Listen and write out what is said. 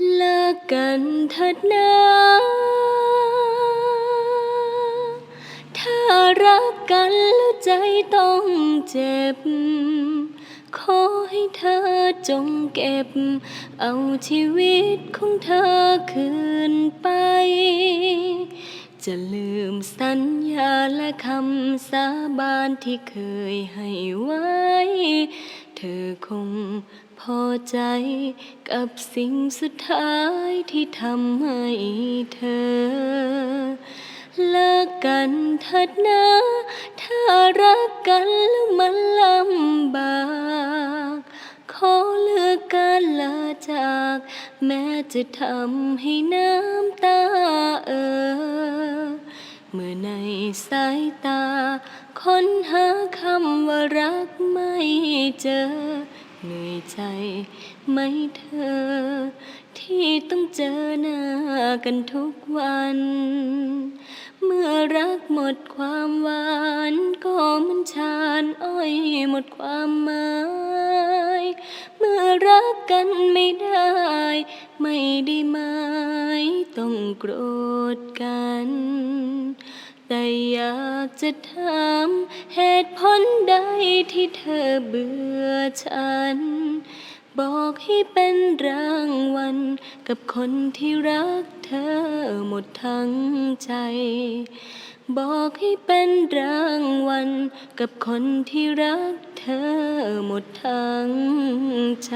เลิกกันเถิดนะถ้ารักกันแล้วใจต้องเจ็บ ขอให้เธอจงเก็บ เอาชีวิตของเธอคืนไป จะลืมสัญญาและคำสาบานที่เคยให้ไว้ ธอคงพอใจกับสิ่งสุดท้ายที่ทำให้เธอ เลิกกันเถิดนะ ถ้ารักกันแล้วมันลำบาก ขอเลือกการลาจาก แม้จะทำให้น้ำตาเอ่อ เมื่อในสายตา ค้นหาคำว่ารักไม่เจอ เหนื่อยใจไหมเธอ ที่ต้องเจอหน้ากันทุกวัน เมื่อรักหมดความหวาน ก็มันชานอ้อยหมดความหมาย เมื่อรักกันไม่ได้ ไม่ได้มา ต้องโกรธกัน แต่อยากจะถามเหตุผลใดที่เธอเบื่อฉัน บอกให้เป็นรางวัลกับคนที่รักเธอหมดทั้งใจ บอกให้เป็นรางวัลกับคนที่รักเธอหมดทั้งใจ